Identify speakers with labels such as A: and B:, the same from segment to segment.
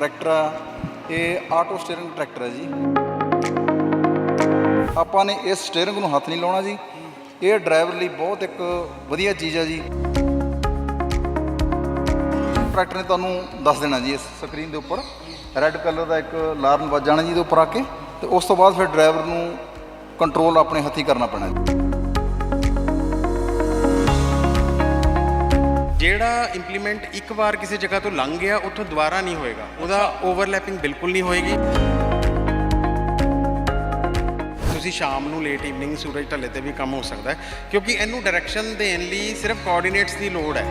A: Tractor ਆ, ਇਹ auto steering tractor ਹੈ ਜੀ। ਆਪਾਂ ਨੇ ਇਸ ਸਟੀਅਰਿੰਗ ਨੂੰ ਹੱਥ ਨਹੀਂ ਲਾਉਣਾ ਜੀ। ਇਹ ਡਰਾਈਵਰ ਲਈ ਬਹੁਤ ਇੱਕ ਵਧੀਆ ਚੀਜ਼ ਹੈ ਜੀ। ਟਰੈਕਟਰ ਨੇ ਤੁਹਾਨੂੰ ਦੱਸ ਦੇਣਾ ਜੀ ਇਸ ਸਕਰੀਨ ਦੇ ਉੱਪਰ। ਰੈੱਡ ਕਲਰ ਦਾ ਇੱਕ ਲਾਰਨ ਵੱਜ ਜਾਣਾ ਜੀ ਇਹਦੇ ਉੱਪਰ ਆ ਕੇ। ਤੇ ਉਸ ਤੋਂ ਬਾਅਦ ਫਿਰ ਡਰਾਈਵਰ ਨੂੰ ਕੰਟਰੋਲ ਆਪਣੇ ਹੱਥੀਂ ਕਰਨਾ ਪੈਣਾ ਜੀ।
B: ਜਿਹੜਾ ਇੰਪਲੀਮੈਂਟ ਇੱਕ ਵਾਰ ਕਿਸੇ ਜਗ੍ਹਾ ਤੋਂ ਲੰਘ ਗਿਆ, ਉੱਥੋਂ ਦੁਬਾਰਾ ਨਹੀਂ ਹੋਏਗਾ। ਉਹਦਾ ਓਵਰਲੈਪਿੰਗ ਬਿਲਕੁਲ ਨਹੀਂ ਹੋਏਗੀ। ਤੁਸੀਂ ਸ਼ਾਮ ਨੂੰ ਲੇਟ ਈਵਨਿੰਗ ਸੂਰਜ ਢਲੇ ਤੇ ਵੀ ਕੰਮ ਹੋ ਸਕਦਾ ਹੈ, ਕਿਉਂਕਿ ਇਹਨੂੰ ਡਾਇਰੈਕਸ਼ਨ ਦੇਣ ਲਈ ਸਿਰਫ ਕੋਆਰਡੀਨੇਟਸ ਦੀ ਲੋੜ ਹੈ।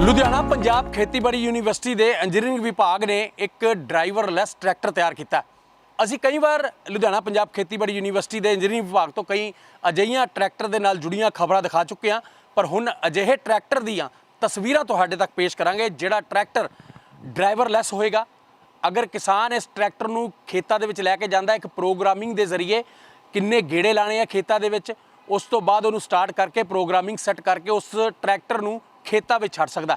C: ਲੁਧਿਆਣਾ ਪੰਜਾਬ ਖੇਤੀਬਾੜੀ ਯੂਨੀਵਰਸਿਟੀ ਦੇ ਇੰਜੀਨੀਅਰਿੰਗ ਵਿਭਾਗ ਨੇ ਇੱਕ ਡਰਾਈਵਰਲੈਸ ਟਰੈਕਟਰ ਤਿਆਰ ਕੀਤਾ। ਅਸੀਂ ਕਈ ਵਾਰ ਲੁਧਿਆਣਾ ਪੰਜਾਬ ਖੇਤੀਬਾੜੀ ਯੂਨੀਵਰਸਿਟੀ ਦੇ ਇੰਜੀਨੀਅਰਿੰਗ ਵਿਭਾਗ ਤੋਂ ਕਈ ਅਜਿਹੀਆਂ ਟਰੈਕਟਰ ਦੇ ਨਾਲ ਜੁੜੀਆਂ ਖਬਰਾਂ ਦਿਖਾ ਚੁੱਕੇ ਹਾਂ। ਪਰ ਹੁਣ ਅਜਿਹੇ ਟਰੈਕਟਰ ਦੀਆਂ ਤਸਵੀਰਾਂ ਤੁਹਾਡੇ ਤੱਕ ਪੇਸ਼ ਕਰਾਂਗੇ, ਜਿਹੜਾ ਟਰੈਕਟਰ ਡਰਾਈਵਰਲੈਸ ਹੋਏਗਾ। ਅਗਰ ਕਿਸਾਨ ਇਸ ਟਰੈਕਟਰ ਨੂੰ ਖੇਤਾਂ ਦੇ ਵਿੱਚ ਲੈ ਕੇ ਜਾਂਦਾ, ਇੱਕ ਪ੍ਰੋਗਰਾਮਿੰਗ ਦੇ ਜ਼ਰੀਏ ਕਿੰਨੇ ਗੇੜੇ ਲਾਣੇ ਆ ਖੇਤਾਂ ਦੇ ਵਿੱਚ, ਉਸ ਤੋਂ ਬਾਅਦ ਉਹਨੂੰ ਸਟਾਰਟ ਕਰਕੇ ਪ੍ਰੋਗਰਾਮਿੰਗ ਸੈੱਟ ਕਰਕੇ ਉਸ ਟਰੈਕਟਰ ਨੂੰ ਖੇਤਾਂ ਵਿੱਚ ਛੱਡ ਸਕਦਾ।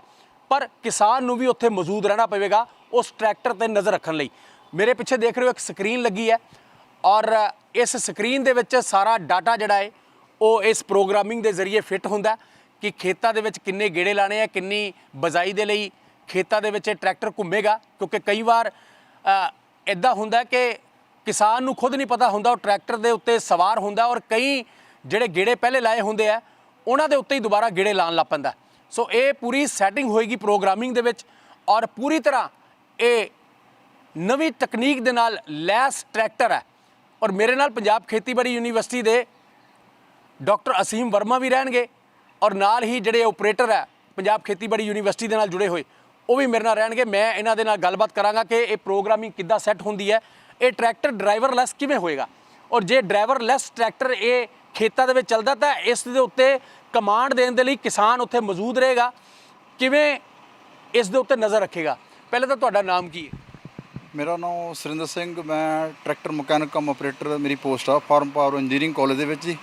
C: ਪਰ ਕਿਸਾਨ ਨੂੰ ਵੀ ਉੱਥੇ ਮੌਜੂਦ ਰਹਿਣਾ ਪਵੇਗਾ ਉਸ ਟਰੈਕਟਰ ਤੇ ਨਜ਼ਰ ਰੱਖਣ ਲਈ। ਮੇਰੇ ਪਿੱਛੇ ਦੇਖ ਰਹੇ ਹੋ, ਇੱਕ ਸਕਰੀਨ ਲੱਗੀ ਹੈ ਔਰ ਇਸ ਸਕਰੀਨ ਦੇ ਵਿੱਚ ਸਾਰਾ ਡਾਟਾ ਜਿਹੜਾ ਹੈ ਉਹ ਇਸ ਪ੍ਰੋਗਰਾਮਿੰਗ ਦੇ ਜ਼ਰੀਏ ਫਿੱਟ ਹੁੰਦਾ ਕਿ ਖੇਤਾਂ ਦੇ ਵਿੱਚ ਕਿੰਨੇ ਗੇੜੇ ਲਾਣੇ ਆ, ਕਿੰਨੀ ਬਜ਼ਾਈ ਦੇ ਲਈ ਖੇਤਾਂ ਦੇ ਵਿੱਚ ਇਹ ਟਰੈਕਟਰ ਘੁੰਮੇਗਾ, ਕਿਉਂਕਿ ਕਈ ਵਾਰ ਇਦਾਂ ਹੁੰਦਾ ਕਿ ਕਿਸਾਨ ਨੂੰ ਖੁਦ ਨਹੀਂ ਪਤਾ ਹੁੰਦਾ, ਉਹ ਟਰੈਕਟਰ ਦੇ ਉੱਤੇ ਸਵਾਰ ਹੁੰਦਾ ਔਰ ਕਈ ਜਿਹੜੇ ਗੇੜੇ ਪਹਿਲੇ ਲਾਏ ਹੁੰਦੇ ਆ, ਉਹਨਾਂ ਦੇ ਉੱਤੇ ਹੀ ਦੁਬਾਰਾ ਗੇੜੇ ਲਾਣ ਲੱਗ ਪੈਂਦਾ। ਸੋ ਇਹ ਪੂਰੀ ਸੈਟਿੰਗ ਹੋਏਗੀ ਪ੍ਰੋਗਰਾਮਿੰਗ ਦੇ ਵਿੱਚ ਔਰ ਪੂਰੀ ਤਰ੍ਹਾਂ ਇਹ ਨਵੀਂ ਤਕਨੀਕ ਦੇ ਨਾਲ ਲੈਸ ਟਰੈਕਟਰ ਹੈ। ਔਰ ਮੇਰੇ ਨਾਲ ਪੰਜਾਬ ਖੇਤੀਬਾੜੀ ਯੂਨੀਵਰਸਿਟੀ ਦੇ ਡਾਕਟਰ ਅਸੀਮ ਵਰਮਾ ਵੀ ਰਹਿਣਗੇ ਔਰ ਨਾਲ ਹੀ ਜਿਹੜੇ ਆਪਰੇਟਰ ਹੈ, ਪੰਜਾਬ ਖੇਤੀਬਾੜੀ ਯੂਨੀਵਰਸਿਟੀ ਦੇ ਨਾਲ ਜੁੜੇ ਹੋਏ, ਉਹ ਵੀ ਮੇਰੇ ਨਾਲ ਰਹਿਣਗੇ। ਮੈਂ ਇਹਨਾਂ ਦੇ ਨਾਲ ਗੱਲਬਾਤ ਕਰਾਂਗਾ ਕਿ ਇਹ ਪ੍ਰੋਗਰਾਮਿੰਗ ਕਿੱਦਾਂ ਸੈੱਟ ਹੁੰਦੀ ਹੈ। ਇਹ ਟਰੈਕਟਰ ਡਰਾਈਵਰਲੈਸ ਕਿਵੇਂ ਹੋਏਗਾ? ਔਰ ਜੇ ਡਰਾਈਵਰਲੈਸ ਟਰੈਕਟਰ ਇਹ ਖੇਤਾਂ ਦੇ ਵਿੱਚ ਚੱਲਦਾ ਤਾਂ ਇਸ ਦੇ ਉੱਤੇ ਕਮਾਂਡ ਦੇਣ ਦੇ ਲਈ ਕਿਸਾਨ ਉੱਥੇ ਮੌਜੂਦ ਰਹੇਗਾ। ਕਿਵੇਂ ਇਸ ਦੇ ਉੱਤੇ ਨਜ਼ਰ ਰੱਖੇਗਾ? ਪਹਿਲਾਂ ਤਾਂ ਤੁਹਾਡਾ ਨਾਮ ਕੀ ਹੈ?
A: ਮੇਰਾ ਨਾਮ ਸੁਰਿੰਦਰ ਸਿੰਘ, ਮੈਂ ਟਰੈਕਟਰ ਮਕੈਨਿਕ ਕਮ ਆਪਰੇਟਰ ਮੇਰੀ ਪੋਸਟ ਆ, ਫਾਰਮ ਪਾਵਰ ਇੰਜੀਨੀਅਰਿੰਗ ਕਾਲਜ ਦੇ ਵਿੱਚ ਜੀ।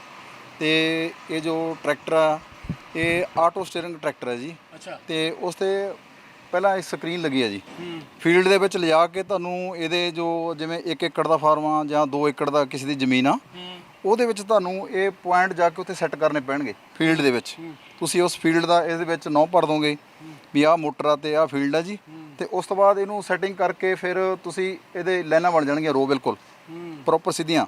A: ਤੇ ਇਹ ਜੋ ਟਰੈਕਟਰ ਆ ਇਹ ਆਟੋ ਸਟੀਅਰਿੰਗ ਟਰੈਕਟਰ ਹੈ ਜੀ।
C: ਅੱਛਾ।
A: ਤੇ ਉਸ ਤੇ ਪਹਿਲਾਂ ਇੱਕ ਸਕਰੀਨ ਲੱਗੀ ਹੈ ਜੀ। ਫੀਲਡ ਦੇ ਵਿੱਚ ਲਿਜਾ ਕੇ ਤੁਹਾਨੂੰ ਇਹਦੇ ਜੋ ਜਿਵੇਂ 1 ਏਕੜ ਦਾ ਫਾਰਮ ਆ ਜਾਂ 2 ਏਕੜ ਦਾ ਕਿਸੇ ਦੀ ਜ਼ਮੀਨ ਆ ਉਹਦੇ ਵਿੱਚ ਤੁਹਾਨੂੰ ਇਹ ਪੁਆਇੰਟ ਜਾ ਕੇ ਉੱਥੇ ਸੈੱਟ ਕਰਨੇ ਪੈਣਗੇ ਫੀਲਡ ਦੇ ਵਿੱਚ। ਤੁਸੀਂ ਉਸ ਫੀਲਡ ਦਾ ਇਹਦੇ ਵਿੱਚ ਨੌ ਭਰ ਦੋਗੇ ਵੀ ਆਹ ਮੋਟਰ ਆ ਤੇ ਆਹ ਫੀਲਡ ਆ ਜੀ। ਤੇ ਉਸ ਤੋਂ ਬਾਅਦ ਇਹਨੂੰ ਸੈਟਿੰਗ ਕਰਕੇ ਫਿਰ ਤੁਸੀਂ ਇਹਦੇ ਲਾਈਨਾਂ ਬਣ ਜਾਣਗੀਆਂ ਰੋ ਬਿਲਕੁਲ। ਪ੍ਰੋਪਰ ਸਿੱਧੀਆਂ।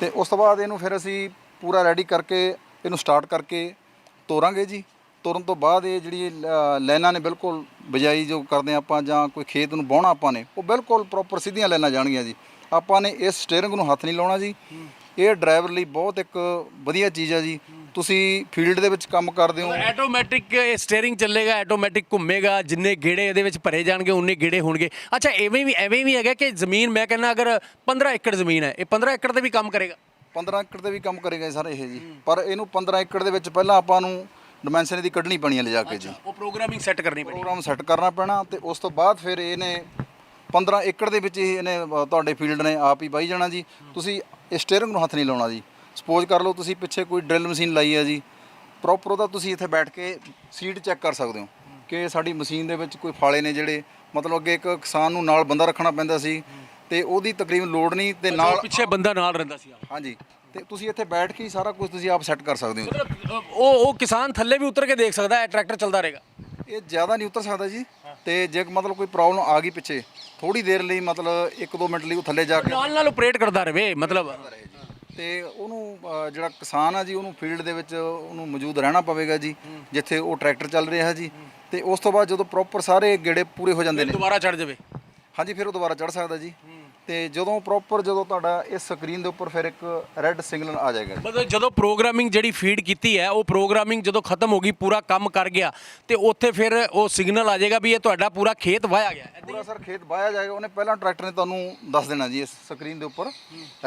A: ਤੇ ਉਸ ਤੋਂ ਬਾਅਦ ਇਹਨੂੰ ਫਿਰ ਅਸੀਂ ਪੂਰਾ ਰੈਡੀ ਕਰਕੇ ਇਹਨੂੰ ਸਟਾਰਟ ਕਰਕੇ ਤੋਰਾਂਗੇ ਜੀ। ਤੋਰਨ ਤੋਂ ਬਾਅਦ ਇਹ ਜਿਹੜੀ ਲਾਈਨਾਂ ਨੇ ਬਿਲਕੁਲ ਬਜਾਈ ਜੋ ਕਰਦੇ ਆਪਾਂ ਜਾਂ ਕੋਈ ਖੇਤ ਨੂੰ ਵਾਹੁਣਾ ਆਪਾਂ ਨੇ ਉਹ ਬਿਲਕੁਲ ਪ੍ਰੋਪਰ ਸਿੱਧੀਆਂ ਲਾਈਨਾਂ ਜਾਣਗੀਆਂ ਜੀ। ਆਪਾਂ ਨੇ ਇਸ ਸਟੀਅਰਿੰਗ ਨੂੰ ਹੱਥ ਨਹੀਂ ਲਾਉਣਾ ਜੀ। ਇਹ ਡਰਾਈਵਰ ਲਈ ਬਹੁਤ ਇੱਕ ਵਧੀਆ ਚੀਜ਼ ਹੈ ਜੀ। ਤੁਸੀਂ ਫੀਲਡ ਦੇ ਵਿੱਚ ਕੰਮ ਕਰਦੇ ਹੋ।
C: ਆਟੋਮੈਟਿਕ ਸਟੀਅਰਿੰਗ ਚੱਲੇਗਾ ਆਟੋਮੈਟਿਕ ਘੁੰਮੇਗਾ ਜਿੰਨੇ ਗੇੜੇ ਇਹਦੇ ਵਿੱਚ ਭਰੇ ਜਾਣਗੇ ਉਨੇ ਗੇੜੇ ਹੋਣਗੇ। ਅੱਛਾ ਐਵੇਂ ਵੀ ਐਵੇਂ ਵੀ ਹੈਗਾ ਕਿ ਜ਼ਮੀਨ ਮੈਂ ਕਹਿੰਦਾ ਅਗਰ 15 ਏਕੜ ਜ਼ਮੀਨ ਹੈ ਇਹ 15 ਏਕੜ ਤੇ ਵੀ ਕੰਮ ਕਰੇਗਾ।
A: 15 ਏਕੜ ਤੇ ਵੀ ਕੰਮ ਕਰੇਗਾ ਸਰ ਇਹ ਜੀ। ਪਰ ਇਹਨੂੰ 15 ਏਕੜ ਦੇ ਵਿੱਚ ਪਹਿਲਾਂ ਆਪਾਂ ਨੂੰ ਡਿਮੈਂਸ਼ਨ ਦੀ ਕੱਢਣੀ ਪੈਣੀ ਹੈ ਲਿਜਾ ਕੇ ਜੀ।
C: ਉਹ ਪ੍ਰੋਗਰਾਮਿੰਗ ਸੈੱਟ ਕਰਨੀ ਪੈਣੀ
A: ਪ੍ਰੋਗਰਾਮ ਸੈੱਟ ਕਰਨਾ ਪੈਣਾ ਤੇ ਉਸ ਤੋਂ ਬਾਅਦ ਫਿਰ ਇਹਨੇ 15 ਏਕੜ ਦੇ ਵਿੱਚ ਹੀ ਇਹਨੇ ਤੁਹਾਡੇ ਫੀਲਡ ਨੇ ਆਪ ਹੀ ਵਾਹੀ ਜਾਣਾ ਜੀ। ਤੁਸੀਂ ਇਹ ਸਟੀਅਰਿੰਗ ਨੂੰ ਹੱਥ ਨਹੀਂ ਲਾਉਣਾ ਜੀ। ਸਪੋਜ਼ ਕਰ ਲਓ ਤੁਸੀਂ ਪਿੱਛੇ ਕੋਈ ਡਰਿਲ ਮਸ਼ੀਨ ਲਾਈ ਹੈ ਜੀ। ਪ੍ਰੋਪਰ ਉਹਦਾ ਤੁਸੀਂ ਇੱਥੇ ਬੈਠ ਕੇ ਸੀਟ ਚੈੱਕ ਕਰ ਸਕਦੇ ਹੋ ਕਿ ਸਾਡੀ ਮਸ਼ੀਨ ਦੇ ਵਿੱਚ ਕੋਈ ਫਾਲੇ ਨੇ ਜਿਹੜੇ। ਮਤਲਬ ਅੱਗੇ ਇੱਕ ਕਿਸਾਨ ਨੂੰ ਨਾਲ ਬੰਦਾ ਰੱਖਣਾ ਪੈਂਦਾ ਸੀ। ਤੇ ਉਹਦੀ ਤਕਰੀਬਨ ਲੋਡ ਨਹੀਂ ਤੇ ਨਾਲ
C: ਪਿੱਛੇ ਬੰਦਾ ਨਾਲ ਰਹਿੰਦਾ ਸੀ
A: ਹਾਂਜੀ। ਤੇ ਤੁਸੀਂ ਇੱਥੇ ਬੈਠ ਕੇ ਹੀ ਸਾਰਾ ਕੁਝ ਤੁਸੀਂ ਆਪ ਸੈੱਟ ਕਰ ਸਕਦੇ ਹੋ।
C: ਮਤਲਬ ਉਹ ਉਹ ਕਿਸਾਨ ਥੱਲੇ ਵੀ ਉਤਰ ਕੇ ਦੇਖ ਸਕਦਾ ਹੈ ਟਰੈਕਟਰ ਚੱਲਦਾ ਰਹੇਗਾ।
A: ਇਹ ਜ਼ਿਆਦਾ ਨਹੀਂ ਉਤਰ ਸਕਦਾ ਜੀ। ਤੇ ਜੇ ਮਤਲਬ ਕੋਈ ਪ੍ਰੋਬਲਮ ਆ ਗਈ ਪਿੱਛੇ ਥੋੜੀ ਦੇਰ ਲਈ ਮਤਲਬ 1-2 ਮਿੰਟ ਲਈ ਉਹ ਥੱਲੇ ਜਾ ਕੇ
C: ਨਾਲ ਨਾਲ ਆਪਰੇਟ ਕਰਦਾ ਰਹੇ ਮਤਲਬ।
A: ਤੇ ਉਹਨੂੰ ਜਿਹੜਾ ਕਿਸਾਨ ਆ ਜੀ ਉਹਨੂੰ ਫੀਲਡ ਦੇ ਵਿੱਚ ਉਹਨੂੰ ਮੌਜੂਦ ਰਹਿਣਾ ਪਵੇਗਾ ਜੀ ਜਿੱਥੇ ਉਹ ਟਰੈਕਟਰ ਚੱਲ ਰਿਹਾ ਜੀ। ਤੇ ਉਸ ਤੋਂ ਬਾਅਦ ਜਦੋਂ ਪ੍ਰੋਪਰ ਸਾਰੇ ਗੇੜੇ ਪੂਰੇ ਹੋ ਜਾਂਦੇ ਨੇ।
C: ਦੁਬਾਰਾ ਚੜ ਜਾਵੇ।
A: ਹਾਂਜੀ ਫਿਰ ਉਹ ਦੁਬਾਰਾ ਚੜ ਸਕਦਾ ਜੀ। ਤੇ ਜਦੋਂ ਪ੍ਰੋਪਰ ਜਦੋਂ ਤੁਹਾਡਾ ਇਸ ਸਕਰੀਨ ਦੇ ਉੱਪਰ ਫਿਰ ਇੱਕ ਰੈੱਡ ਸਿਗਨਲ ਆ ਜਾਏਗਾ।
C: ਮਤਲਬ ਜਦੋਂ ਪ੍ਰੋਗਰਾਮਿੰਗ ਜਿਹੜੀ ਫੀਡ ਕੀਤੀ ਹੈ ਉਹ ਪ੍ਰੋਗਰਾਮਿੰਗ ਜਦੋਂ ਖਤਮ ਹੋ ਗਈ ਪੂਰਾ ਕੰਮ ਕਰ ਗਿਆ ਤੇ ਉੱਥੇ ਫਿਰ ਉਹ ਸਿਗਨਲ ਆ ਜਾਏਗਾ ਵੀ ਇਹ ਤੁਹਾਡਾ ਪੂਰਾ ਖੇਤ ਵਾਇਆ ਗਿਆ।
A: ਪੂਰਾ ਸਰ ਖੇਤ ਵਾਇਆ ਜਾਏਗਾ ਉਹਨੇ ਪਹਿਲਾਂ ਟਰੈਕਟਰ ਨੇ ਤੁਹਾਨੂੰ ਦੱਸ ਦੇਣਾ ਜੀ ਇਸ ਸਕਰੀਨ ਦੇ ਉੱਪਰ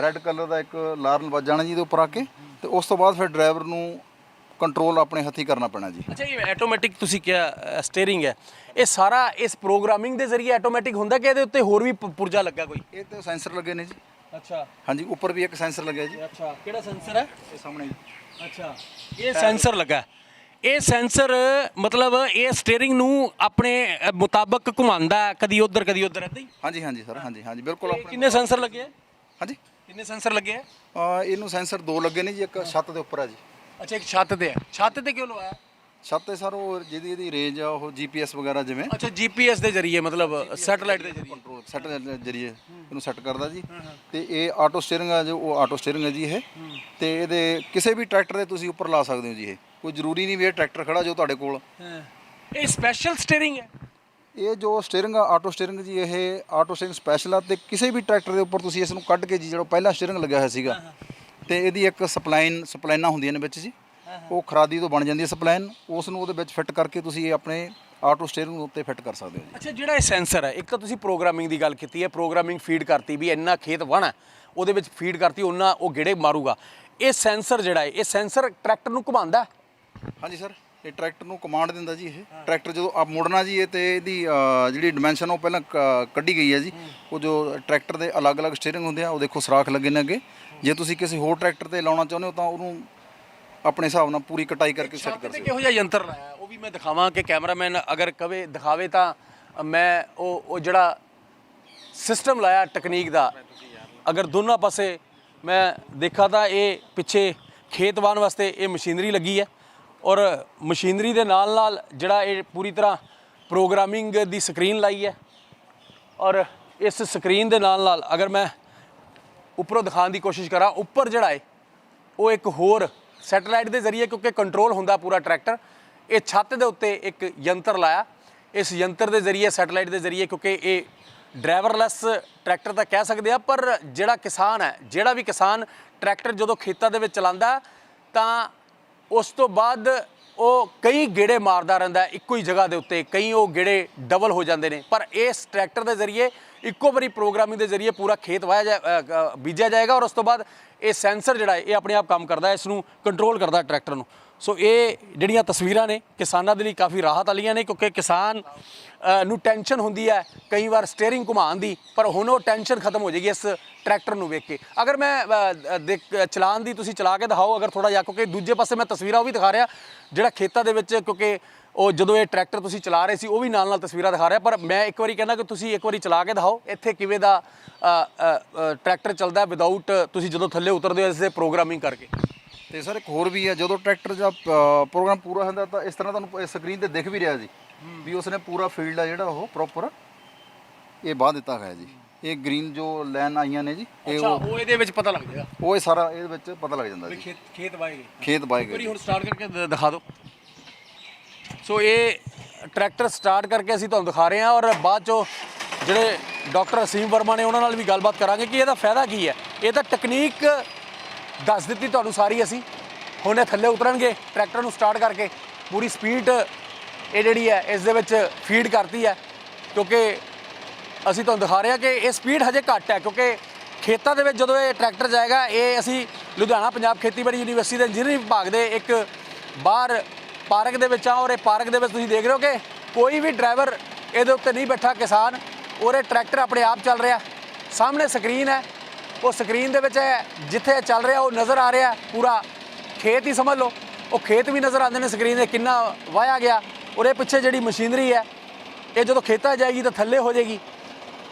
A: ਰੈੱਡ ਕਲਰ ਦਾ ਇੱਕ ਲਾਰਨ ਵੱਜ ਜਾਣਾ ਜੀ ਇਹਦੇ ਉੱਪਰ ਆ ਕੇ ਤੇ ਉਸ ਤੋਂ ਬਾਅਦ ਫਿਰ ਡਰਾਈਵਰ ਨੂੰ ਕੰਟਰੋਲ ਆਪਣੇ ਹੱਥੀਂ ਕਰਨਾ ਪੈਣਾ ਜੀ।
C: ਅੱਛਾ ਇਹ ਆਟੋਮੈਟਿਕ ਤੁਸੀਂ ਕਿਹਾ ਸਟੀਅਰਿੰਗ ਹੈ। ਇਹ ਸਾਰਾ ਇਸ ਪ੍ਰੋਗਰਾਮਿੰਗ ਦੇ ਜ਼ਰੀਏ ਆਟੋਮੈਟਿਕ ਹੁੰਦਾ ਕਿ ਇਹਦੇ ਉੱਤੇ ਹੋਰ ਵੀ ਪ- ਪੁਰਜਾ ਲੱਗਾ ਕੋਈ?
A: ਇਹ ਤੇ ਸੈਂਸਰ ਲੱਗੇ ਨੇ ਜੀ।
C: ਅੱਛਾ।
A: ਹਾਂਜੀ ਉੱਪਰ ਵੀ ਇੱਕ ਸੈਂਸਰ ਲੱਗਿਆ ਜੀ।
C: ਅੱਛਾ ਕਿਹੜਾ ਸੈਂਸਰ ਹੈ?
A: ਇਹ ਸਾਹਮਣੇ ਜੀ।
C: ਅੱਛਾ ਇਹ ਸੈਂਸਰ ਲੱਗਾ ਹੈ। ਇਹ ਸੈਂਸਰ ਮਤਲਬ ਇਹ ਸਟੀਅਰਿੰਗ ਨੂੰ ਆਪਣੇ ਅ, ਮੁਤਾਬਕ ਘੁਮਾਉਂਦਾ ਹੈ, ਕਦੀ ਉਧਰ ਕਦੀ ਉਧਰ ਏਦਾਂ ਹੀ?
A: ਹਾਂਜੀ ਹਾਂਜੀ ਸਰ ਹਾਂਜੀ ਹਾਂਜੀ ਬਿਲਕੁਲ
C: ਇਹ
A: ਆਪਣੇ
C: ਕਿੰਨੇ ਸੈਂਸਰ ਲੱਗੇ ਆ
A: ਹਾਂਜੀ।
C: ਕਿੰਨੇ ਸੈਂਸਰ ਲੱਗੇ ਆ
A: ਅਹ ਇਹਨੂੰ ਸੈਂਸਰ ਦੋ ਲੱਗੇ ਨੇ ਜੀ ਇੱਕ ਛੱਤ ਦੇ ਉੱਪਰ ਆ ਜੀ।
C: ਅੱਛਾ ਇੱਕ ਛੱਤ ਤੇ ਹੈ ਛੱਤ ਤੇ ਕਿਉਂ ਲਵਾਇਆ?
A: ਛੱਤ ਤੇ ਸਰ ਉਹ ਜਿਹਦੀ ਇਹਦੀ ਰੇਂਜ ਆ ਉਹ ਜੀਪੀਐਸ ਵਗੈਰਾ ਜਿਵੇਂ।
C: ਅੱਛਾ ਜੀਪੀਐਸ ਦੇ ਜ਼ਰੀਏ ਮਤਲਬ ਸੈਟੇਲਾਈਟ ਦੇ ਜ਼ਰੀਏ
A: ਕੰਟਰੋਲ ਸੈਟ ਦੇ ਜਰੀਏ ਇਹਨੂੰ ਸੈੱਟ ਕਰਦਾ ਜੀ। ਤੇ ਇਹ ਆਟੋ ਸਟੀਅਰਿੰਗ ਆ ਜੋ ਉਹ ਆਟੋ ਸਟੀਅਰਿੰਗ ਹੈ ਜੀ ਇਹ। ਤੇ ਇਹਦੇ ਕਿਸੇ ਵੀ ਟਰੈਕਟਰ ਦੇ ਤੁਸੀਂ ਉੱਪਰ ਲਾ ਸਕਦੇ ਹੋ ਜੀ ਇਹ। ਕੋਈ ਜ਼ਰੂਰੀ ਨਹੀਂ ਵੀ ਇਹ ਟਰੈਕਟਰ ਖੜਾ ਜੋ ਤੁਹਾਡੇ ਕੋਲ।
C: ਇਹ ਸਪੈਸ਼ਲ ਸਟੀਅਰਿੰਗ ਹੈ?
A: ਇਹ ਜੋ ਸਟੀਅਰਿੰਗ ਆ ਆਟੋ ਸਟੀਅਰਿੰਗ ਜੀ ਇਹ ਆਟੋ ਸਟੀਅਰਿੰਗ ਸਪੈਸ਼ਲ ਆ। ਤੇ ਕਿਸੇ ਵੀ ਟਰੈਕਟਰ ਦੇ ਉੱਪਰ ਤੁਸੀਂ ਇਸ ਨੂੰ ਕੱਢ ਕੇ ਜੀ ਜਿਹੜਾ ਪਹਿਲਾਂ ਸਟੀਅਰਿੰਗ ਲੱਗਿਆ ਹੋਇਆ ਸੀਗਾ। ਤੇ ਇਹਦੀ ਇੱਕ ਸਪਲਾਈਨ ਸਪਲਾਈਨਾਂ ਹੁੰਦੀਆਂ ਨੇ ਵਿੱਚ ਜੀ। ਉਹ ਖਰਾਦੀ ਤੋਂ ਬਣ ਜਾਂਦੀ ਹੈ ਸਪਲਾਈਨ। ਉਸ ਨੂੰ ਉਹਦੇ ਵਿੱਚ ਫਿੱਟ ਕਰਕੇ ਤੁਸੀਂ ਇਹ ਆਪਣੇ ਆਟੋ ਸਟੀਅਰਿੰਗ ਉੱਤੇ ਫਿੱਟ ਕਰ ਸਕਦੇ ਹੋ ਜੀ।
C: ਅੱਛਾ ਜਿਹੜਾ ਇਹ ਸੈਂਸਰ ਹੈ ਇੱਕ ਤਾਂ ਤੁਸੀਂ ਪ੍ਰੋਗਰਾਮਿੰਗ ਦੀ ਗੱਲ ਕੀਤੀ ਹੈ। ਪ੍ਰੋਗਰਾਮਿੰਗ ਫੀਡ ਕਰਤੀ ਵੀ ਇੰਨਾ ਖੇਤ ਵਾਹਣਾ ਉਹਦੇ ਵਿੱਚ ਫੀਡ ਕਰਤੀ ਉਹਨਾਂ ਉਹ ਗੇੜੇ ਮਾਰੂਗਾ। ਇਹ ਸੈਂਸਰ ਜਿਹੜਾ ਹੈ ਇਹ ਸੈਂਸਰ ਟਰੈਕਟਰ ਨੂੰ ਘੁਮਾਉਂਦਾ।
A: ਹਾਂਜੀ ਸਰ ਇਹ ਟਰੈਕਟਰ ਨੂੰ ਕਮਾਂਡ ਦਿੰਦਾ ਜੀ ਇਹ। ਟਰੈਕਟਰ ਜਦੋਂ ਆਪ ਮੁੜਨਾ ਜੀ ਇਹ ਤੇ ਇਹਦੀ ਜਿਹੜੀ ਡਿਮੈਂਸ਼ਨ ਉਹ ਪਹਿਲਾਂ ਕੱਢੀ ਗਈ ਹੈ ਜੀ। ਉਹ ਜੋ ਟਰੈਕਟਰ ਦੇ ਅਲੱਗ-ਅਲੱਗ ਸਟੀਅਰਿੰਗ ਹੁੰਦੇ ਆ ਉਹ ਦੇਖੋ ਸਰਾਖ ਲੱਗੇ ਨੇ ਅੱਗੇ। ਜੇ ਤੁਸੀਂ ਕਿਸੇ ਹੋਰ ਟਰੈਕਟਰ ਤੇ ਲਾਉਣਾ ਚਾਹੁੰਦੇ ਹੋ ਤਾਂ ਉਹਨੂੰ ਆਪਣੇ ਹਿਸਾਬ ਨਾਲ ਪੂਰੀ ਕਟਾਈ ਕਰਕੇ ਸੈੱਟ ਕਰ ਸਕਦੇ ਹੋ
C: ਕਿਹੋ ਜਿਹਾ ਯੰਤਰ ਲਾਇਆ ਹੈ? ਉਹ ਵੀ ਮੈਂ ਦਿਖਾਵਾਂ ਕਿ ਕੈਮਰਾਮੈਨ ਅਗਰ ਕਵੇ ਦਿਖਾਵੇ ਤਾਂ ਮੈਂ ਉਹ ਉਹ ਜਿਹੜਾ ਸਿਸਟਮ ਲਾਇਆ ਟੈਕਨੀਕ ਦਾ ਅਗਰ ਦੋਨਾਂ ਪਾਸੇ ਮੈਂ ਦੇਖਾ ਤਾਂ ਇਹ ਪਿੱਛੇ ਖੇਤ ਵਾਹਣ ਵਾਸਤੇ ਇਹ ਮਸ਼ੀਨਰੀ ਲੱਗੀ ਹੈ ਔਰ ਮਸ਼ੀਨਰੀ ਦੇ ਨਾਲ ਨਾਲ ਜਿਹੜਾ ਇਹ ਪੂਰੀ ਤਰ੍ਹਾਂ ਪ੍ਰੋਗਰਾਮਿੰਗ ਦੀ ਸਕਰੀਨ ਲਾਈ ਹੈ ਔਰ ਇਸ ਸਕਰੀਨ ਦੇ ਨਾਲ ਨਾਲ ਅਗਰ ਮੈਂ ਉੱਪਰੋਂ ਦਿਖਾਉਣ ਦੀ ਕੋਸ਼ਿਸ਼ ਕਰਾਂ, ਉੱਪਰ ਜਿਹੜਾ ਹੈ ਉਹ ਇੱਕ ਹੋਰ ਸੈਟੇਲਾਈਟ ਦੇ ਜ਼ਰੀਏ, ਕਿਉਂਕਿ ਕੰਟਰੋਲ ਹੁੰਦਾ ਪੂਰਾ ਟਰੈਕਟਰ, ਇਹ ਛੱਤ ਦੇ ਉੱਤੇ ਇੱਕ ਯੰਤਰ ਲਾਇਆ। ਇਸ ਯੰਤਰ ਦੇ ਜ਼ਰੀਏ, ਸੈਟੇਲਾਈਟ ਦੇ ਜ਼ਰੀਏ, ਕਿਉਂਕਿ ਇਹ ਡਰਾਈਵਰਲੈਸ ਟਰੈਕਟਰ ਤਾਂ ਕਹਿ ਸਕਦੇ ਆ, ਪਰ ਜਿਹੜਾ ਕਿਸਾਨ ਹੈ, ਜਿਹੜਾ ਵੀ ਕਿਸਾਨ ਟਰੈਕਟਰ ਜਦੋਂ ਖੇਤਾਂ ਦੇ ਵਿੱਚ ਚਲਾਉਂਦਾ, ਤਾਂ ਉਸ ਤੋਂ ਬਾਅਦ ਉਹ ਕਈ ਗੇੜੇ ਮਾਰਦਾ ਰਹਿੰਦਾ, ਇੱਕੋ ਹੀ ਜਗ੍ਹਾ ਦੇ ਉੱਤੇ, ਕਈ ਉਹ ਗੇੜੇ ਡਬਲ ਹੋ ਜਾਂਦੇ ਨੇ। ਪਰ ਇਸ ਟਰੈਕਟਰ ਦੇ ਜ਼ਰੀਏ ਇੱਕੋ ਵਾਰੀ ਪ੍ਰੋਗਰਾਮਿੰਗ ਦੇ ਜ਼ਰੀਏ ਪੂਰਾ ਖੇਤ ਵਾਇਆ ਜਾ ਬੀਜਿਆ ਜਾਏਗਾ ਔਰ ਉਸ ਤੋਂ ਬਾਅਦ ਇਹ ਸੈਂਸਰ ਜਿਹੜਾ ਹੈ ਇਹ ਆਪਣੇ ਆਪ ਕੰਮ ਕਰਦਾ ਹੈ ਇਸ ਨੂੰ ਕੰਟਰੋਲ ਕਰਦਾ ਟਰੈਕਟਰ ਨੂੰ। ਸੋ ਇਹ ਜਿਹੜੀਆਂ ਤਸਵੀਰਾਂ ਨੇ ਕਿਸਾਨਾਂ ਦੇ ਲਈ ਕਾਫੀ ਰਾਹਤ ਵਾਲੀਆਂ ਨੇ ਕਿਉਂਕਿ ਕਿਸਾਨ ਨੂੰ ਟੈਨਸ਼ਨ ਹੁੰਦੀ ਹੈ ਕਈ ਵਾਰ ਸਟੀਅਰਿੰਗ ਘੁਮਾਉਣ ਦੀ ਪਰ ਹੁਣ ਉਹ ਟੈਨਸ਼ਨ ਖਤਮ ਹੋ ਜਾਏਗੀ ਇਸ ਟਰੈਕਟਰ ਨੂੰ ਵੇਖ ਕੇ। ਅਗਰ ਮੈਂ ਅ, ਅ, ਚਲਾਨ ਦੀ ਤੁਸੀਂ ਚਲਾ ਕੇ ਦਿਖਾਓ ਅਗਰ ਥੋੜਾ ਜਿਹਾ ਕਿਉਂਕਿ ਦੂਜੇ ਪਾਸੇ ਮੈਂ ਤਸਵੀਰਾਂ ਉਹ ਵੀ ਦਿਖਾ ਰਿਹਾ ਜਿਹੜਾ ਖੇਤਾਂ ਦੇ ਵਿੱਚ ਕਿਉਂਕਿ ਉਹ ਜਦੋਂ ਇਹ ਟਰੈਕਟਰ ਤੁਸੀਂ ਚਲਾ ਰਹੇ ਸੀ ਉਹ ਵੀ ਨਾਲ ਨਾਲ ਤਸਵੀਰਾਂ ਦਿਖਾ ਰਿਹਾ ਪਰ ਮੈਂ ਇੱਕ ਵਾਰੀ ਕਹਿੰਦਾ ਕਿ ਤੁਸੀਂ ਇੱਕ ਵਾਰੀ ਚਲਾ ਕੇ ਦਿਖਾਓ ਇੱਥੇ ਕਿਵੇਂ ਦਾ ਟਰੈਕਟਰ ਚੱਲਦਾ ਵਿਦਆਊਟ ਤੁਸੀਂ ਜਦੋਂ ਥੱਲੇ ਉਤਰਦੇ ਹੋ ਇਸ ਦੇ ਪ੍ਰੋਗਰਾਮਿੰਗ ਕਰਕੇ।
A: ਤੇ ਸਰ ਇੱਕ ਹੋਰ ਵੀ ਹੈ ਜਦੋਂ ਟਰੈਕਟਰ ਦਾ ਪ੍ਰੋਗਰਾਮ ਪੂਰਾ ਹੁੰਦਾ ਤਾਂ ਇਸ ਤਰ੍ਹਾਂ ਤੁਹਾਨੂੰ ਸਕਰੀਨ ਤੇ ਦਿਖ ਵੀ ਰਿਹਾ ਜੀ ਵੀ ਉਸਨੇ ਪੂਰਾ ਫੀਲਡ ਆ ਜਿਹੜਾ ਉਹ ਪ੍ਰੋਪਰ ਇਹ ਬਾਹ ਦਿੱਤਾ ਹੋਇਆ ਜੀ। ਇਹ ਗ੍ਰੀਨ ਜੋ ਲਾਈਨ ਆਈਆਂ ਨੇ ਜੀ ਇਹ ਉਹ
C: ਇਹਦੇ ਵਿੱਚ ਪਤਾ ਲੱਗ ਜਾਏਗਾ
A: ਉਹ ਸਾਰਾ ਇਹਦੇ ਵਿੱਚ ਪਤਾ ਲੱਗ ਜਾਂਦਾ ਜੀ।
C: ਖੇਤ ਖੇਤ ਵਾਏਗੇ
A: ਖੇਤ
C: ਇੱਕ
A: ਗਏ ਜੀ।
C: ਹੁਣ ਸਟਾਰਟ ਕਰਕੇ ਦਿਖਾ ਦਿਓ। ਸੋ ਇਹ ਟਰੈਕਟਰ ਸਟਾਰਟ ਕਰਕੇ ਅਸੀਂ ਤੁਹਾਨੂੰ ਦਿਖਾ ਰਹੇ ਹਾਂ ਔਰ ਬਾਅਦ ਚੋਂ ਜਿਹੜੇ ਡਾਕਟਰ ਅਸੀਮ ਵਰਮਾ ਨੇ ਉਹਨਾਂ ਨਾਲ ਵੀ ਗੱਲਬਾਤ ਕਰਾਂਗੇ ਕਿ ਇਹਦਾ ਫਾਇਦਾ ਕੀ ਹੈ। ਇਹ ਤਾਂ ਟੈਕਨੀਕ ਦੱਸ ਦਿੱਤੀ ਤੁਹਾਨੂੰ ਸਾਰੀ ਅਸੀਂ। ਹੁਣ ਇਹ ਥੱਲੇ ਉਤਰਨਗੇ ਟਰੈਕਟਰ ਨੂੰ ਸਟਾਰਟ ਕਰਕੇ ਪੂਰੀ ਸਪੀਡ ਇਹ ਜਿਹੜੀ ਹੈ, ਇਸ ਦੇ ਵਿੱਚ ਫੀਡ ਕਰਤੀ ਹੈ। ਕਿਉਂਕਿ ਅਸੀਂ ਤੁਹਾਨੂੰ ਦਿਖਾ ਰਹੇ ਹਾਂ ਕਿ ਇਹ ਸਪੀਡ ਹਜੇ ਘੱਟ ਹੈ, ਕਿਉਂਕਿ ਖੇਤਾਂ ਦੇ ਵਿੱਚ ਜਦੋਂ ਇਹ ਟਰੈਕਟਰ ਜਾਏਗਾ, ਇਹ ਅਸੀਂ ਲੁਧਿਆਣਾ ਪੰਜਾਬ ਖੇਤੀਬਾੜੀ ਯੂਨੀਵਰਸਿਟੀ ਦੇ ਇੰਜੀਨੀਅਰਿੰਗ ਵਿਭਾਗ ਦੇ ਇੱਕ ਬਾਹਰ ਪਾਰਕ ਦੇ ਵਿੱਚ ਆ ਔਰ ਇਹ ਪਾਰਕ ਦੇ ਵਿੱਚ ਤੁਸੀਂ ਦੇਖ ਰਹੇ ਹੋ ਕਿ ਕੋਈ ਵੀ ਡਰਾਈਵਰ ਇਹਦੇ ਉੱਤੇ ਨਹੀਂ ਬੈਠਾ ਕਿਸਾਨ। ਔਰ ਇਹ ਟਰੈਕਟਰ ਆਪਣੇ ਆਪ ਚੱਲ ਰਿਹਾ। ਸਾਹਮਣੇ ਸਕਰੀਨ ਹੈ। ਉਹ ਸਕਰੀਨ ਦੇ ਵਿੱਚ ਇਹ ਜਿੱਥੇ ਇਹ ਚੱਲ ਰਿਹਾ, ਉਹ ਨਜ਼ਰ ਆ ਰਿਹਾ ਪੂਰਾ ਖੇਤ ਹੀ ਸਮਝ ਲਓ। ਉਹ ਖੇਤ ਵੀ ਨਜ਼ਰ ਆਉਂਦੇ ਨੇ ਸਕਰੀਨ ਤੇ ਕਿੰਨਾ ਵਾਇਆ ਗਿਆ। ਔਰ ਇਹ ਪਿੱਛੇ ਜਿਹੜੀ ਮਸ਼ੀਨਰੀ ਹੈ, ਇਹ ਜਦੋਂ ਖੇਤਾਂ 'ਚ ਜਾਏਗੀ ਤਾਂ ਥੱਲੇ ਹੋ ਜਾਏਗੀ।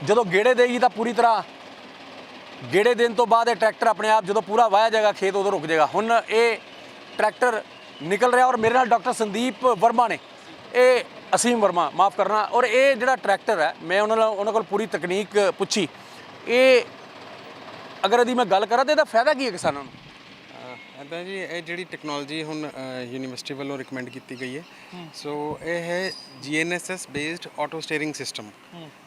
C: ਜਦੋਂ ਗੇੜੇ ਦੇਗੀ ਤਾਂ ਪੂਰੀ ਤਰ੍ਹਾਂ ਗੇੜੇ ਦੇਣ ਤੋਂ ਬਾਅਦ ਇਹ ਟਰੈਕਟਰ ਆਪਣੇ ਆਪ ਜਦੋਂ ਪੂਰਾ ਵਾਇਆ ਜਾਏਗਾ, ਖੇਤ ਉਦੋਂ ਰੁਕ ਜਾਏਗਾ। ਹੁਣ ਇਹ ਟਰੈਕਟਰ ਨਿਕਲ ਰਿਹਾ ਔਰ ਮੇਰੇ ਨਾਲ ਡਾਕਟਰ ਸੰਦੀਪ ਵਰਮਾ ਨੇ। ਇਹ ਅਸੀਮ ਵਰਮਾ, ਮਾਫ ਕਰਨਾ। ਔਰ ਇਹ ਜਿਹੜਾ ਟਰੈਕਟਰ ਹੈ, ਮੈਂ ਉਹਨਾਂ ਨਾਲ ਉਹਨਾਂ ਕੋਲ ਪੂਰੀ ਤਕਨੀਕ ਪੁੱਛੀ। ਇਹ ਅਗਰ ਇਹਦੀ ਮੈਂ ਗੱਲ ਕਰਾਂ ਤਾਂ ਇਹਦਾ ਫਾਇਦਾ ਕੀ ਹੈ ਕਿਸਾਨਾਂ ਨੂੰ?
B: ਇਦਾਂ ਜੀ ਇਹ ਜਿਹੜੀ ਟੈਕਨੋਲੋਜੀ ਹੁਣ ਯੂਨੀਵਰਸਿਟੀ ਵੱਲੋਂ ਰეკਮੈਂਡ ਕੀਤੀ ਗਈ ਹੈ। ਸੋ ਇਹ ਹੈ GNSS based auto steering system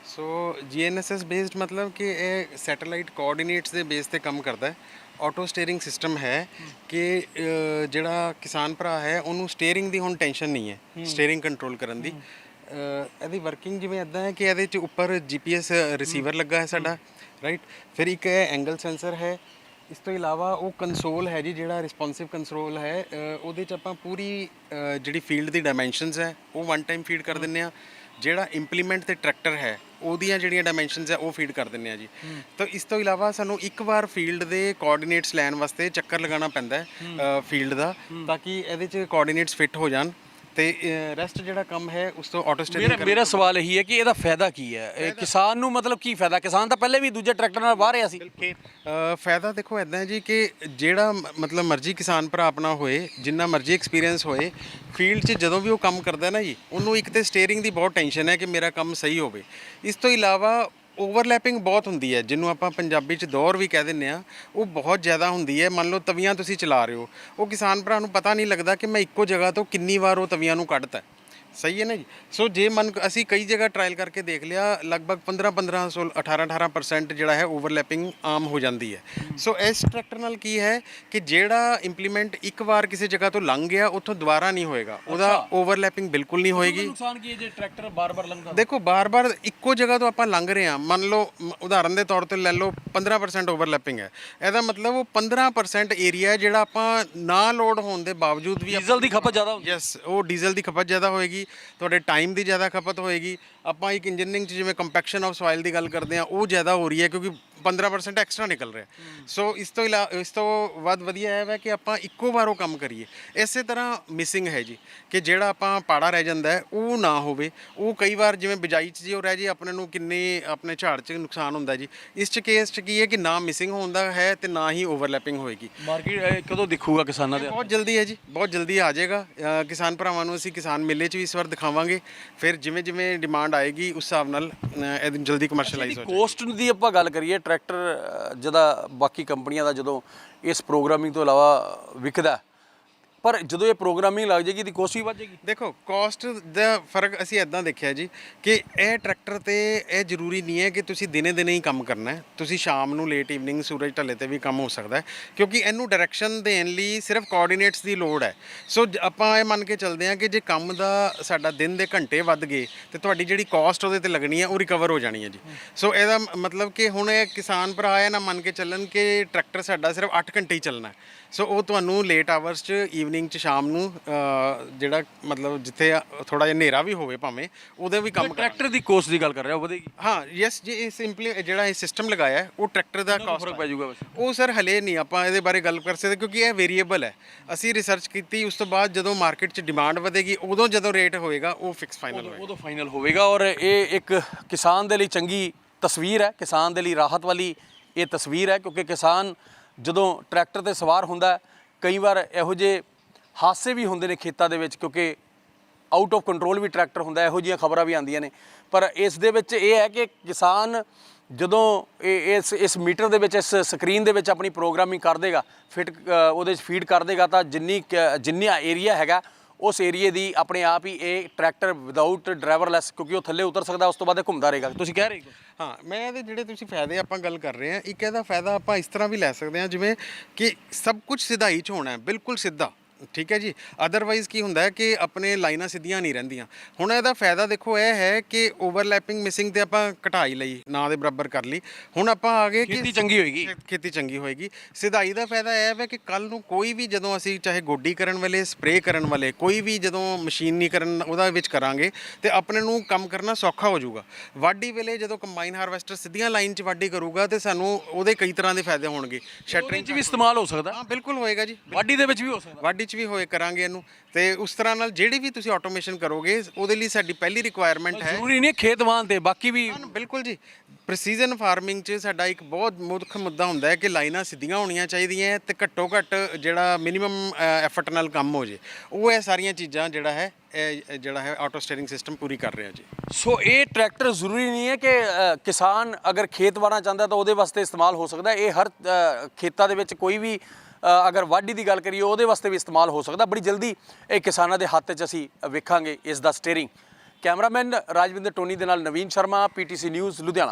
B: so GNSS based ਮਤਲਬ ਕਿ ਇਹ ਸੈਟੇਲਾਈਟ ਕੋਆਰਡੀਨੇਟਸ ਦੇ ਬੇਸ ਤੇ ਕੰਮ ਕਰਦਾ ਹੈ। ਆਟੋ ਸਟੀਅਰਿੰਗ ਸਿਸਟਮ ਹੈ ਕਿ ਜਿਹੜਾ ਕਿਸਾਨ ਭਰਾ ਹੈ ਉਹਨੂੰ ਸਟੀਅਰਿੰਗ ਦੀ ਹੁਣ ਟੈਨਸ਼ਨ ਨਹੀਂ ਹੈ ਸਟੀਅਰਿੰਗ ਕੰਟਰੋਲ ਕਰਨ ਦੀ। ਇਹਦੀ ਵਰਕਿੰਗ ਜਿਵੇਂ ਇਦਾਂ ਹੈ ਕਿ ਇਹਦੇ ਚ ਉੱਪਰ GPS ਰਿਸੀਵਰ ਲੱਗਾ ਹੈ ਸਾਡਾ ਰਾਈਟ ਫਿਰ ਇੱਕ ਐਂਗਲ ਸੈਂਸਰ ਹੈ ਇਸ ਤੋਂ ਇਲਾਵਾ ਉਹ ਕੰਸੋਲ ਹੈ ਜੀ ਜਿਹੜਾ ਰਿਸਪੌਂਸਿਵ ਕੰਸੋਲ ਹੈ ਅ, ਉਹਦੇ ਚ ਆਪਾਂ ਪੂਰੀ ਅ, ਜਿਹੜੀ ਫੀਲਡ ਦੀ ਡਾਈਮੈਂਸ਼ਨਸ ਹੈ ਉਹ ਵਨ ਟਾਈਮ ਫੀਡ ਕਰ ਦਿੰਨੇ ਆ ਜਿਹੜਾ ਇੰਪਲੀਮੈਂਟ ਤੇ ਟਰੈਕਟਰ ਹੈ ਉਹਦੀਆਂ ਜਿਹੜੀਆਂ ਡਾਈਮੈਂਸ਼ਨਸ ਹੈ ਉਹ ਫੀਡ ਕਰ ਦਿੰਨੇ ਆ ਜੀ। ਤਾਂ ਇਸ ਤੋਂ ਇਲਾਵਾ ਸਾਨੂੰ ਇੱਕ ਵਾਰ ਫੀਲਡ ਦੇ ਕੋਆਰਡੀਨੇਟਸ ਲੈਣ ਵਾਸਤੇ ਚੱਕਰ ਲਗਾਉਣਾ ਪੈਂਦਾ ਹੈ ਫੀਲਡ ਦਾ ਤਾਂ ਕਿ ਇਹਦੇ 'ਚ ਕੋਆਰਡੀਨੇਟਸ ਫਿੱਟ ਹੋ ਜਾਣ। ਤੇ ਰੈਸਟ ਜਿਹੜਾ ਕੰਮ ਹੈ ਉਸ ਤੋਂ ਆਟੋ
C: ਮੇਰਾ
B: ਸਟੇਰਿੰਗ
C: ਮੇਰਾ ਸਵਾਲ ਇਹੀ ਹੈ ਕਿ ਇਹਦਾ ਫਾਇਦਾ ਕੀ ਹੈ? ਇਹ ਕਿਸਾਨ ਨੂੰ ਮਤਲਬ ਕੀ ਫਾਇਦਾ? ਕਿਸਾਨ ਤਾਂ ਪਹਿਲੇ ਵੀ ਦੂਜੇ ਟਰੈਕਟਰ ਨਾਲ ਵਾਹ ਰਿਹਾ ਸੀ।
B: ਫਾਇਦਾ ਦੇਖੋ ਐਦਾਂ ਹੈ ਜੀ ਕਿ ਜਿਹੜਾ ਮਤਲਬ ਮਰਜ਼ੀ ਕਿਸਾਨ ਭਰਾ ਆਪਣਾ ਹੋਏ ਜਿੰਨਾ ਮਰਜ਼ੀ ਐਕਸਪੀਰੀਅੰਸ ਹੋਏ ਫੀਲਡ 'ਚ ਜਦੋਂ ਵੀ ਉਹ ਕੰਮ ਕਰਦਾ ਨਾ ਜੀ ਉਹਨੂੰ ਇੱਕ ਤੇ ਸਟੀਅਰਿੰਗ ਦੀ ਬਹੁਤ ਟੈਨਸ਼ਨ ਹੈ ਕਿ ਮੇਰਾ ਕੰਮ ਸਹੀ ਹੋਵੇ। ਇਸ ਤੋਂ ਇਲਾਵਾ ਓਵਰਲੈਪਿੰਗ ਬਹੁਤ ਹੁੰਦੀ ਹੈ, ਜਿਹਨੂੰ ਆਪਾਂ ਪੰਜਾਬੀ 'ਚ ਦੌਰ ਵੀ ਕਹਿ ਦਿੰਨੇ ਆ ਉਹ ਬਹੁਤ ਜ਼ਿਆਦਾ ਹੁੰਦੀ ਹੈ। ਮੰਨ ਲਓ ਤਵੀਆਂ ਤੁਸੀਂ ਚਲਾ ਰਹੇ ਹੋ, ਉਹ ਕਿਸਾਨ ਭਰਾ ਨੂੰ ਪਤਾ ਨਹੀਂ ਲੱਗਦਾ ਕਿ ਮੈਂ ਇੱਕੋ ਜਗ੍ਹਾ ਤੋਂ ਕਿੰਨੀ ਵਾਰ ਉਹ ਤਵੀਆਂ ਨੂੰ ਕੱਢਤਾ ਸਹੀ ਹੈ ਨਾ ਜੀ? ਸੋ ਜੇ ਮਨ ਅਸੀਂ ਕਈ ਜਗ੍ਹਾ ਟਰਾਇਲ ਕਰਕੇ ਦੇਖ ਲਿਆ ਲਗਭਗ 15 15 16 18 18% ਜਿਹੜਾ ਹੈ ਓਵਰਲੈਪਿੰਗ ਆਮ ਹੋ ਜਾਂਦੀ ਹੈ। ਸੋ ਇਸ ਟਰੈਕਟਰ ਨਾਲ ਕੀ ਹੈ ਕਿ ਜਿਹੜਾ ਇੰਪਲੀਮੈਂਟ ਇੱਕ ਵਾਰ ਕਿਸੇ ਜਗ੍ਹਾ ਤੋਂ ਲੰਘ ਗਿਆ ਉੱਥੋਂ ਦੁਬਾਰਾ ਨਹੀਂ ਹੋਏਗਾ। ਉਹਦਾ ਓਵਰਲੈਪਿੰਗ ਬਿਲਕੁਲ ਨਹੀਂ ਹੋਏਗੀ।
C: ਨੁਕਸਾਨ ਕੀ ਹੈ ਜੇ ਟਰੈਕਟਰ ਬਾਰ-ਬਾਰ ਲੰਘਦਾ
B: ਦੇਖੋ ਬਾਰ-ਬਾਰ ਇੱਕੋ ਜਗ੍ਹਾ ਤੋਂ ਆਪਾਂ ਲੰਘ ਰਹੇ ਹਾਂ। ਮੰਨ ਲਓ ਉਦਾਹਰਨ ਦੇ ਤੌਰ ਤੇ ਲੈ ਲਓ 15% ਓਵਰਲੈਪਿੰਗ ਹੈ। ਇਹਦਾ ਮਤਲਬ ਉਹ 15% ਏਰੀਆ ਹੈ ਜਿਹੜਾ ਆਪਾਂ ਨਾ ਲੋਡ ਹੋਣ ਦੇ ਬਾਵਜੂਦ ਵੀ
C: ਡੀਜ਼ਲ ਦੀ ਖਪਤ ਜ਼ਿਆਦਾ ਹੁੰਦੀ
B: ਯੈਸ ਉਹ ਡੀਜ਼ਲ ਦੀ ਖਪਤ ਜ਼ਿਆਦਾ ਹੋਏਗੀ। ਤੁਹਾਡੇ ਟਾਈਮ ਦੀ ਜ਼ਿਆਦਾ ਖਪਤ ਹੋਏਗੀ। ਆਪਾਂ ਇੱਕ ਇੰਜੀਨੀਅਰਿੰਗ ਚ ਜਿਵੇਂ ਕੰਪੈਕਸ਼ਨ ਆਫ ਸੋਇਲ ਦੀ ਗੱਲ ਕਰਦੇ ਆ ਉਹ ਜ਼ਿਆਦਾ ਹੋ ਰਹੀ ਹੈ ਕਿਉਂਕਿ 15% ਐਕਸਟਰਾ ਨਿਕਲ ਰਿਹਾ ਸੋ ਇਸ ਤੋਂ ਇਲਾ ਇਸ ਤੋਂ ਵੱਧ ਵਧੀਆ ਹੈ ਕਿ ਆਪਾਂ ਇੱਕੋ ਵਾਰ ਉਹ ਕੰਮ ਕਰੀਏ। ਇਸੇ ਤਰ੍ਹਾਂ ਮਿਸਿੰਗ ਹੈ ਜੀ ਕਿ ਜਿਹੜਾ ਆਪਾਂ ਪਾੜਾ ਰਹਿ ਜਾਂਦਾ ਉਹ ਨਾ ਹੋਵੇ। ਉਹ ਕਈ ਵਾਰ ਜਿਵੇਂ ਬਿਜਾਈ 'ਚ ਜੀ ਉਹ ਰਹਿ ਜੇ ਆਪਣੇ ਨੂੰ ਕਿੰਨੇ ਆਪਣੇ ਝਾੜ 'ਚ ਨੁਕਸਾਨ ਹੁੰਦਾ ਜੀ। ਇਸ 'ਚ ਕੇਸ 'ਚ ਕੀ ਹੈ ਕਿ ਨਾ ਮਿਸਿੰਗ ਹੁੰਦਾ ਹੈ ਤੇ ਨਾ ਹੀ ਓਵਰਲੈਪਿੰਗ ਹੋਏਗੀ।
C: ਮਾਰਕੀਟ ਕਦੋਂ ਦਿਖੂਗਾ ਕਿਸਾਨਾਂ ਦੇ
B: ਬਹੁਤ ਜਲਦੀ ਹੈ ਜੀ ਬਹੁਤ ਜਲਦੀ ਆ ਜਾਏਗਾ। ਕਿਸਾਨ ਭਰਾਵਾਂ ਨੂੰ ਅਸੀਂ ਕਿਸਾਨ ਮੇਲੇ 'ਚ ਵੀ ਇਸ ਵਾਰ ਦਿਖਾਵਾਂਗੇ। ਫਿਰ ਜਿਵੇਂ ਜਿਵੇਂ ਡਿਮਾਂਡ ਆਏਗੀ ਉਸ ਹਿਸਾਬ ਨਾਲ ਇਹ ਜਲਦੀ ਕਮਰਸ਼ੀਅਲਾਈਜ਼ ਹੋ ਜਾਏਗਾ।
C: ਕੋਸਟ ਦੀ ਆਪਾਂ ਗੱਲ ਕਰੀਏ ਟਰੈਕਟਰ ਜਿਹਦਾ ਬਾਕੀ ਕੰਪਨੀਆਂ ਦਾ ਜਦੋਂ ਇਸ ਪ੍ਰੋਗਰਾਮਿੰਗ ਤੋਂ ਇਲਾਵਾ ਵਿਕਦਾ ਪਰ ਜਦੋਂ ਇਹ ਪ੍ਰੋਗਰਾਮਿੰਗ ਲੱਗ ਜਾਏਗੀ ਦੀ ਕੋਸਟ ਵੀ ਵੱਧ ਜਾਏਗੀ।
B: ਦੇਖੋ ਕਾਸਟ ਦਾ ਫ਼ਰਕ ਅਸੀਂ ਐਦਾਂ ਦੇਖਿਆ ਜੀ ਕਿ ਇਹ ਟਰੈਕਟਰ ਤੇ ਇਹ ਜ਼ਰੂਰੀ ਨਹੀਂ ਹੈ ਕਿ ਤੁਸੀਂ ਦਿਨੇ ਦਿਨੇ ਹੀ ਕੰਮ ਕਰਨਾ ਹੈ। ਤੁਸੀਂ ਸ਼ਾਮ ਨੂੰ ਲੇਟ ਈਵਨਿੰਗ ਸੂਰਜ ਢਲੇ ਤੇ ਵੀ ਕੰਮ ਹੋ ਸਕਦਾ ਹੈ, ਕਿਉਂਕਿ ਇਹਨੂੰ ਡਾਇਰੈਕਸ਼ਨ ਦੇਣ ਲਈ ਸਿਰਫ ਕੋਆਰਡੀਨੇਟਸ ਦੀ ਲੋੜ ਹੈ। ਸੋ ਜ- ਆਪਾਂ ਇਹ ਮੰਨ ਕੇ ਚੱਲਦੇ ਹਾਂ ਕਿ ਜੇ ਕੰਮ ਦਾ ਸਾਡਾ ਦਿਨ ਦੇ ਘੰਟੇ ਵੱਧ ਗਏ ਤੇ ਤੁਹਾਡੀ ਜਿਹੜੀ ਕਾਸਟ ਉਹਦੇ ਤੇ ਲੱਗਣੀ ਹੈ, ਉਹ ਰਿਕਵਰ ਹੋ ਜਾਣੀ ਹੈ ਜੀ। ਸੋ ਇਹਦਾ ਮ- ਮਤਲਬ ਕਿ ਹੁਣ ਇਹ ਕਿਸਾਨ ਭਰਾ ਇਹ ਨਾ ਮੰਨ ਕੇ ਚੱਲਣ ਕਿ ਟਰੈਕਟਰ ਸਾਡਾ ਸਿਰਫ 8 ਘੰਟੇ ਹੀ ਚੱਲਣਾ ਹੈ। ਸੋ ਉਹ ਤੁਹਾਨੂੰ ਲੇਟ ਆਵਰਸ 'ਚ ਈਵਨਿੰਗ 'ਚ ਸ਼ਾਮ ਨੂੰ ਅ, ਜਿਹੜਾ ਮਤਲਬ ਜਿੱਥੇ ਥੋੜਾ ਜਿਹਾ ਹਨੇਰਾ ਵੀ ਹੋਵੇ ਭਾਵੇਂ ਉਹਦੇ ਵੀ ਕੰਮ ਕਰ
C: ਟਰੈਕਟਰ ਦੀ ਕੋਸਟ ਦੀ ਗੱਲ ਕਰ ਰਿਹਾ ਉਹ ਵਧੇਗੀ।
B: ਹਾਂ ਯੈਸ ਜੀ ਇਹ ਸਿੰਪਲੀ ਜਿਹੜਾ ਇਹ ਸਿਸਟਮ ਲਗਾਇਆ ਹੈ, ਉਹ ਟਰੈਕਟਰ ਦਾ ਕਾਸਟ
C: ਫ਼ਰਕ ਪੈ ਜਾਊਗਾ ਵੈਸੇ?
B: ਉਹ ਸਰ ਹਲੇ ਨਹੀਂ ਆਪਾਂ ਇਹਦੇ ਬਾਰੇ ਗੱਲ ਕਰ ਸਕਦੇ ਕਿਉਂਕਿ ਇਹ ਵੇਰੀਏਬਲ ਹੈ। ਅਸੀਂ ਰਿਸਰਚ ਕੀਤੀ ਉਸ ਤੋਂ ਬਾਅਦ ਜਦੋਂ ਮਾਰਕੀਟ 'ਚ ਡਿਮਾਂਡ ਵਧੇਗੀ ਉਦੋਂ ਜਦੋਂ ਰੇਟ ਹੋਏਗਾ ਉਹ ਫਿਕਸ ਫਾਈਨਲ ਹੋਏਗਾ।
C: ਉਦੋਂ ਫਾਈਨਲ ਹੋਵੇਗਾ ਔਰ ਇਹ ਇੱਕ ਕਿਸਾਨ ਦੇ ਲਈ ਚੰਗੀ ਤਸਵੀਰ ਹੈ ਕਿਸਾਨ ਦੇ ਲਈ ਰਾਹਤ ਵਾਲੀ ਇਹ ਤਸਵੀਰ ਹੈ ਕਿਉਂਕਿ ਕਿਸਾਨ ਜਦੋਂ ਟਰੈਕਟਰ ਤੇ ਸਵਾਰ ਹੁੰਦਾ ਹੈ, ਕਈ ਵਾਰ ਇਹੋ ਜਿਹੇ ਹਾਦਸੇ ਵੀ ਹੁੰਦੇ ਨੇ ਖੇਤਾਂ ਦੇ ਵਿੱਚ ਕਿਉਂਕਿ ਆਊਟ ਆਫ ਕੰਟਰੋਲ ਵੀ ਟਰੈਕਟਰ ਹੁੰਦਾ, ਇਹੋ ਜਿਹੀਆਂ ਖਬਰਾਂ ਵੀ ਆਉਂਦੀਆਂ ਨੇ। ਪਰ ਇਸ ਦੇ ਵਿੱਚ ਇਹ ਹੈ ਕਿ ਕਿਸਾਨ ਜਦੋਂ ਇਹ, ਇਸ ਇਸ ਮੀਟਰ ਦੇ ਵਿੱਚ, ਇਸ ਸਕਰੀਨ ਦੇ ਵਿੱਚ ਆਪਣੀ ਪ੍ਰੋਗਰਾਮਿੰਗ ਕਰ ਦੇਗਾ ਫਿਟ ਉਹਦੇ 'ਚ ਫੀਡ ਕਰ ਦੇਗਾ, ਤਾਂ ਜਿੰਨੀ ਕੁ- ਜਿੰਨਾ ਏਰੀਆ ਹੈਗਾ, ਉਸ ਏਰੀਏ ਦੀ ਆਪਣੇ ਆਪ ਹੀ ਇਹ ਟਰੈਕਟਰ ਵਿਦਆਊਟ ਡਰਾਈਵਰਲੈਸ ਕਿਉਂਕਿ ਉਹ ਥੱਲੇ ਉਤਰ ਸਕਦਾ, ਉਸ ਤੋਂ ਬਾਅਦ ਇਹ ਘੁੰਮਦਾ ਰਹੇਗਾ। ਤੁਸੀਂ ਕਹਿ ਰਹੇ ਹੋ?
B: ਹਾਂ, ਮੈਂ ਇਹਦੇ ਜਿਹੜੇ ਤੁਸੀਂ ਫਾਇਦੇ ਆਪਾਂ ਗੱਲ ਕਰ ਰਹੇ ਹਾਂ, ਇੱਕ ਇਹਦਾ ਫਾਇਦਾ ਆਪਾਂ ਇਸ ਤਰ੍ਹਾਂ ਵੀ ਲੈ ਸਕਦੇ ਹਾਂ, ਜਿਵੇਂ ਕਿ ਸਭ ਕੁਝ ਸਿਧਾਈ 'ਚ ਹੋਣਾ ਹੈ, ਬਿਲਕੁਲ ਸਿੱਧਾ। ਠੀਕ ਹੈ ਜੀ। ਅਦਰਵਾਈਜ਼ ਕੀ ਹੁੰਦਾ ਹੈ ਕਿ ਆਪਣੇ ਲਾਈਨਾਂ ਸਿੱਧੀਆਂ ਨਹੀਂ ਰਹਿੰਦੀਆਂ। ਹੁਣ ਇਹਦਾ ਫਾਇਦਾ ਦੇਖੋ ਇਹ ਹੈ ਕਿ ਓਵਰਲੈਪਿੰਗ ਮਿਸਿੰਗ ਤੇ ਆਪਾਂ ਘਟਾਈ ਲਈ ਨਾ ਦੇ ਬਰਾਬਰ ਕਰ ਲਈ। ਹੁਣ ਆਪਾਂ ਆ ਗਏ ਕਿ
C: ਖੇਤੀ ਚੰਗੀ ਹੋਏਗੀ।
B: ਖੇਤੀ ਚੰਗੀ ਹੋਏਗੀ। ਸਿਧਾਈ ਦਾ ਫਾਇਦਾ ਇਹ ਹੈ ਕਿ ਕੱਲ ਨੂੰ ਕੋਈ ਵੀ ਜਦੋਂ ਅਸੀਂ ਚਾਹੇ ਗੋਡੀ ਕਰਨ ਵੇਲੇ ਸਪਰੇਅ ਕਰਨ ਵਾਲੇ ਕੋਈ ਵੀ ਜਦੋਂ ਮਸ਼ੀਨੀਕਰਨ ਉਹਦਾ ਵਿੱਚ ਕਰਾਂਗੇ ਤੇ ਆਪਣੇ ਨੂੰ ਕੰਮ ਕਰਨਾ ਸੌਖਾ ਹੋ ਜਾਊਗਾ। ਵਾਢੀ ਵੇਲੇ ਜਦੋਂ ਕੰਬਾਈਨ ਹਾਰਵੈਸਟਰ ਸਿੱਧੀਆਂ ਲਾਈਨ 'ਚ ਵਾਢੀ ਕਰੂਗਾ ਤੇ ਸਾਨੂੰ ਉਹਦੇ ਕਈ ਤਰ੍ਹਾਂ ਦੇ ਫਾਇਦੇ ਹੋਣਗੇ।
C: ਸ਼ਟਰਿੰਗ
B: ਸ਼ਟਰਿੰਗ
C: 'ਚ ਵੀ ਇਸਤੇਮਾਲ ਹੋ ਸਕਦਾ।
B: ਹਾਂ ਬਿਲਕੁਲ ਹੋਏਗਾ ਜੀ।
C: ਵਾਢੀ ਦੇ ਵਿੱਚ ਵੀ ਹੋ ਸਕਦਾ।
B: ਵਾਢੀ 'ਚ ਵੀ ਹੋਏ ਕਰਾਂਗੇ ਇਹਨੂੰ। ਤੇ ਉਸ ਤਰ੍ਹਾਂ ਨਾਲ ਜਿਹੜੀ ਵੀ ਤੁਸੀਂ ਆਟੋਮੇਸ਼ਨ ਕਰੋਗੇ ਉਹਦੇ ਲਈ ਸਾਡੀ ਪਹਿਲੀ ਰਿਕੁਆਇਰਮੈਂਟ ਹੈ।
C: ਜ਼ਰੂਰੀ ਨਹੀਂ ਖੇਤਵਾਨ ਤੇ ਬਾਕੀ ਵੀ
B: ਹਾਂ, ਬਿਲਕੁਲ ਜੀ। ਪ੍ਰੈਸੀਜਨ ਫਾਰਮਿੰਗ 'ਚ ਸਾਡਾ ਇੱਕ ਬਹੁਤ ਮੁੱਖ ਮੁੱਦਾ ਹੁੰਦਾ ਹੈ ਕਿ ਲਾਈਨਾਂ ਸਿੱਧੀਆਂ ਹੋਣੀਆਂ ਚਾਹੀਦੀਆਂ ਹੈ ਤੇ ਘੱਟੋ ਘੱਟ ਜਿਹੜਾ ਮਿਨੀਮਮ ਐਫਰਟ ਨਾਲ ਕੰਮ ਹੋ ਜੇ। ਉਹ ਇਹ ਸਾਰੀਆਂ ਚੀਜ਼ਾਂ ਜਿਹੜਾ ਹੈ ਇਹ ਜਿਹੜਾ ਹੈ ਆਟੋ ਸਟੀਅਰਿੰਗ ਸਿਸਟਮ ਪੂਰੀ ਕਰ ਰਿਹਾ ਜੀ।
C: ਸੋ ਇਹ ਟਰੈਕਟਰ ਜ਼ਰੂਰੀ ਨਹੀਂ ਹੈ ਕਿ ਅ, ਕਿਸਾਨ ਅਗਰ ਖੇਤ ਵਾਣਾ ਚਾਹੁੰਦਾ ਤਾਂ ਉਹਦੇ ਵਾਸਤੇ ਇਸਤੇਮਾਲ ਹੋ ਸਕਦਾ ਹੈ। ਇਹ ਹਰ ਅ, ਖੇਤਾਂ ਦੇ ਵਿੱਚ ਕੋਈ ਵੀ ਅਗਰ ਵਾਢੀ ਦੀ ਗੱਲ ਕਰੀਏ, ਉਹਦੇ ਵਾਸਤੇ ਵੀ ਇਸਤੇਮਾਲ ਹੋ ਸਕਦਾ। ਬੜੀ ਜਲਦੀ ਇਹ ਕਿਸਾਨਾਂ ਦੇ ਹੱਥ 'ਚ ਅਸੀਂ ਵੇਖਾਂਗੇ ਇਸ ਦਾ ਸਟੀਅਰਿੰਗ ਕੈਮਰਾਮੈਨ ਰਾਜਵਿੰਦਰ ਟੋਨੀ ਦੇ ਨਾਲ ਨਵੀਨ ਸ਼ਰਮਾ, ਪੀਟੀਸੀ ਨਿਊਜ਼, ਲੁਧਿਆਣਾ।